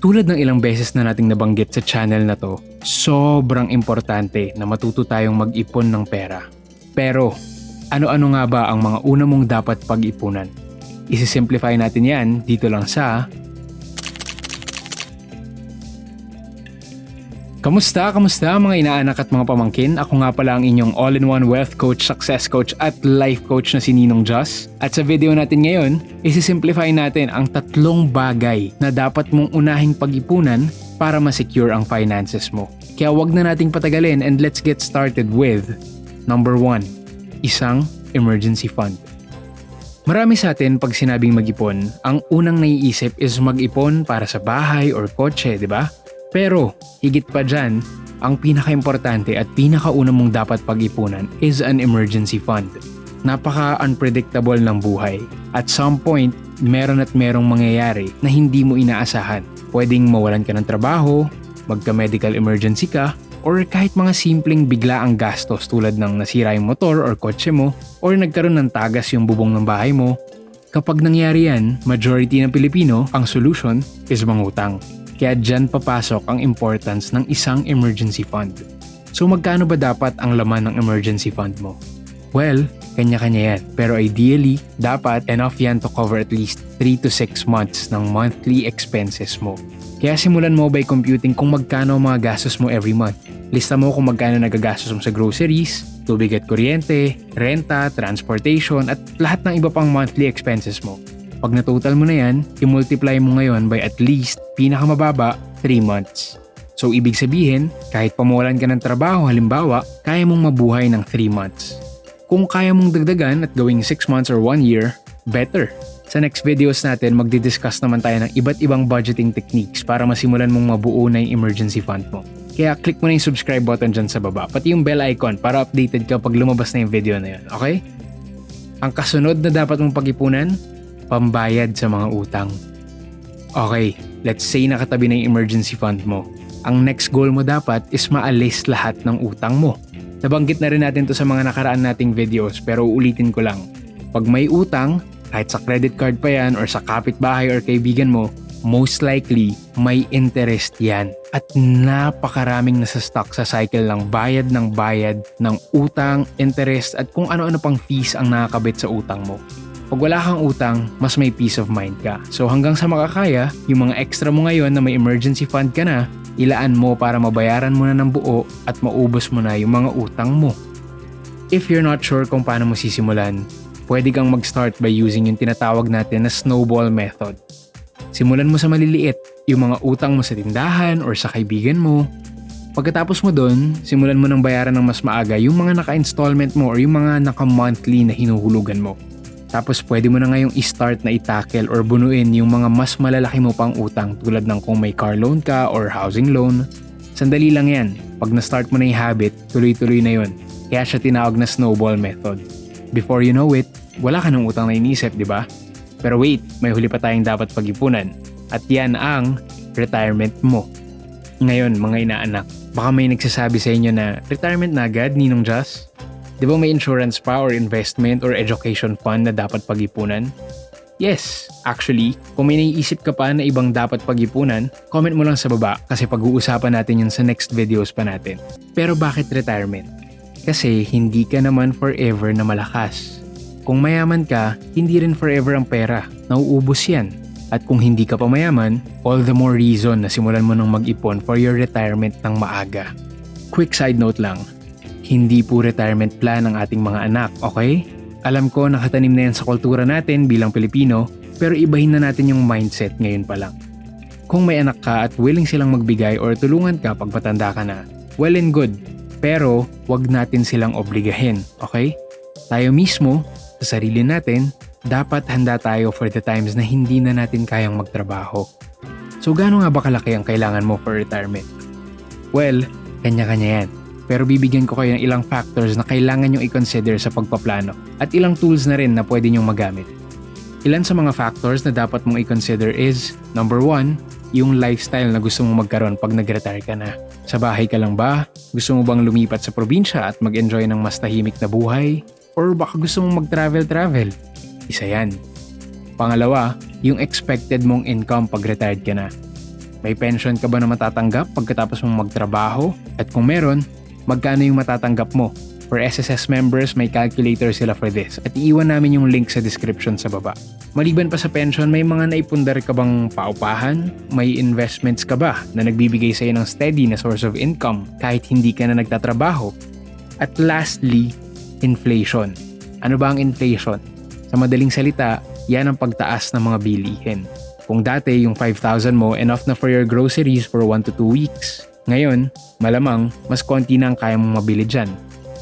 Tulad ng ilang beses na nating nabanggit sa channel na to, sobrang importante na matuto tayong mag-ipon ng pera. Pero, ano-ano nga ba ang mga una mong dapat pag-ipunan? Isisimplify natin yan dito lang sa Kamusta? Kamusta mga inaanak at mga pamangkin? Ako nga pala ang inyong all-in-one wealth coach, success coach at life coach na si Ninong Joss. At sa video natin ngayon, isisimplify natin ang tatlong bagay na dapat mong unahing pag-ipunan para ma-secure ang finances mo. Kaya wag na nating patagalin and let's get started with Number 1. Isang emergency fund. Marami sa atin pag sinabing mag-ipon, ang unang naiisip is mag-ipon para sa bahay or kotse, di ba? Pero, higit pa dyan, ang pinaka-importante at pinakauna mong dapat pag-ipunan is an emergency fund. Napaka-unpredictable ng buhay. At some point, meron at merong mangyayari na hindi mo inaasahan. Pwedeng mawalan ka ng trabaho, magka-medical emergency ka, or kahit mga simpleng bigla ang gastos tulad ng nasira yung motor or kotse mo, or nagkaroon ng tagas yung bubong ng bahay mo. Kapag nangyari yan, majority ng Pilipino, ang solution is mangutang. Kaya dyan papasok ang importance ng isang emergency fund. So magkano ba dapat ang laman ng emergency fund mo? Well, kanya-kanya yan. Pero ideally, dapat enough yan to cover at least 3 to 6 months ng monthly expenses mo. Kaya simulan mo by computing kung magkano ang mga gastos mo every month. Lista mo kung magkano nagagastos mo sa groceries, tubig at kuryente, renta, transportation at lahat ng iba pang monthly expenses mo. Pag na-total mo na yan, i-multiply mo ngayon by at least pinakamababa 3 months. So ibig sabihin, kahit pamuwalan ka ng trabaho halimbawa, kaya mong mabuhay ng 3 months. Kung kaya mong dagdagan at gawing 6 months or 1 year, better. Sa next videos natin, magdi-discuss naman tayo ng iba't ibang budgeting techniques para masimulan mong mabuo na yung emergency fund mo. Kaya click mo na yung subscribe button dyan sa baba, pati yung bell icon para updated ka pag lumabas na yung video na yun, okay? Ang kasunod na dapat mong pag-ipunan, pambayad sa mga utang. Okay, let's say nakatabi na yung emergency fund mo. Ang next goal mo dapat is maalis lahat ng utang mo. Nabanggit na rin natin to sa mga nakaraan nating videos pero uulitin ko lang. Pag may utang, kahit sa credit card pa yan or sa kapitbahay or kaibigan mo, most likely may interest yan. At napakaraming nasa stock sa cycle ng bayad ng bayad ng utang, interest at kung ano-ano pang fees ang nakakabit sa utang mo. Pag wala kang utang, mas may peace of mind ka. So hanggang sa makakaya, yung mga extra mo ngayon na may emergency fund ka na, ilaan mo para mabayaran mo na ng buo at maubos mo na yung mga utang mo. If you're not sure kung paano mo sisimulan, pwede kang mag-start by using yung tinatawag natin na snowball method. Simulan mo sa maliliit, yung mga utang mo sa tindahan or sa kaibigan mo. Pagkatapos mo doon, simulan mo ng bayaran ng mas maaga yung mga naka-installment mo or yung mga naka-monthly na hinuhulugan mo. Tapos pwede mo na ngayong i-start na i-tackle or bunuin yung mga mas malalaki mo pang utang tulad ng kung may car loan ka or housing loan. Sandali lang yan. Pag na-start mo na yung habit, tuloy-tuloy na yon. Kaya siya tinawag na snowball method. Before you know it, wala ka ng utang na inisip, di ba? Pero wait, may huli pa tayong dapat pag-ipunan. At yan ang retirement mo. Ngayon, mga inaanak, baka may nagsasabi sa inyo na retirement na agad, Ninong Joss? Di ba may insurance pa or investment or education fund na dapat pag-ipunan? Yes, actually, kung may naiisip ka pa na ibang dapat pag-ipunan, comment mo lang sa baba kasi pag-uusapan natin yun sa next videos pa natin. Pero bakit retirement? Kasi hindi ka naman forever na malakas. Kung mayaman ka, hindi rin forever ang pera. Nauubos yan. At kung hindi ka pa mayaman, all the more reason na simulan mo nang mag-ipon for your retirement ng maaga. Quick side note lang, hindi po retirement plan ang ating mga anak, okay? Alam ko nakatanim na yan sa kultura natin bilang Pilipino, pero ibahin na natin yung mindset ngayon pa lang. Kung may anak ka at willing silang magbigay or tulungan ka pag patanda ka na, well and good. Pero wag natin silang obligahin, okay? Tayo mismo, sa sarili natin, dapat handa tayo for the times na hindi na natin kayang magtrabaho. So gaano nga ba kalaki ang kailangan mo for retirement? Well, kanya-kanya yan pero bibigyan ko kayo ng ilang factors na kailangan nyo i-consider sa pagpaplano at ilang tools na rin na pwede nyong magamit. Ilan sa mga factors na dapat mong i-consider is Number 1, yung lifestyle na gusto mong magkaroon pag nag-retire ka na. Sa bahay ka lang ba? Gusto mo bang lumipat sa probinsya at mag-enjoy ng mas tahimik na buhay? Or baka gusto mong mag-travel-travel? Isa yan. Pangalawa, yung expected mong income pag retired ka na. May pension ka ba na matatanggap pagkatapos mong magtrabaho? At kung meron, magkano yung matatanggap mo? For SSS members, may calculator sila for this at iiwan namin yung link sa description sa baba. Maliban pa sa pension, may mga naipundar ka bang paupahan? May investments ka ba na nagbibigay sa'yo ng steady na source of income kahit hindi ka na nagtatrabaho? At lastly, inflation. Ano ba ang inflation? Sa madaling salita, yan ang pagtaas ng mga bilihin. Kung dati yung 5,000 mo enough na for your groceries for 1 to 2 weeks. Ngayon, malamang mas konti na ang kaya mong mabili dyan.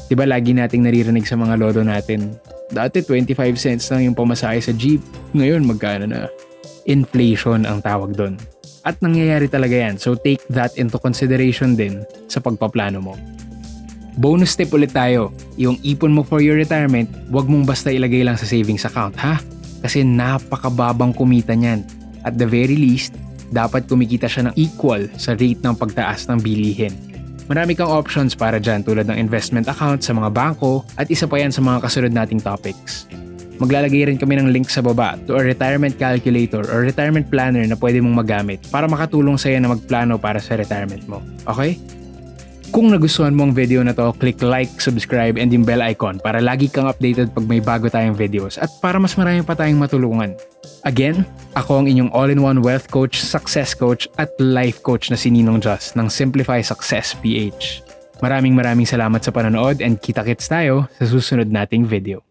Diba lagi nating naririnig sa mga lodo natin, dati 25 cents lang yung pamasahe sa jeep, ngayon magkano na? Inflation ang tawag doon. At nangyayari talaga yan, so take that into consideration din sa pagpaplano mo. Bonus tip ulit tayo, yung ipon mo for your retirement, wag mong basta ilagay lang sa savings account ha? Kasi napakababang kumita niyan. At the very least, dapat kumikita siya ng equal sa rate ng pagtaas ng bilihin. Marami kang options para dyan tulad ng investment account sa mga bangko at isa pa yan sa mga kasunod nating topics. Maglalagay rin kami ng link sa baba to a retirement calculator or retirement planner na pwede mong magamit para makatulong sa'yo na magplano para sa retirement mo. Okay? Kung nagustuhan mo ang video na to, click like, subscribe, and yung bell icon para lagi kang updated pag may bago tayong videos at para mas marami pa tayong matulungan. Again, ako ang inyong all-in-one wealth coach, success coach, at life coach na si Ninong Just ng Simplify Success PH. Maraming maraming salamat sa panonood and kita-kits tayo sa susunod nating video.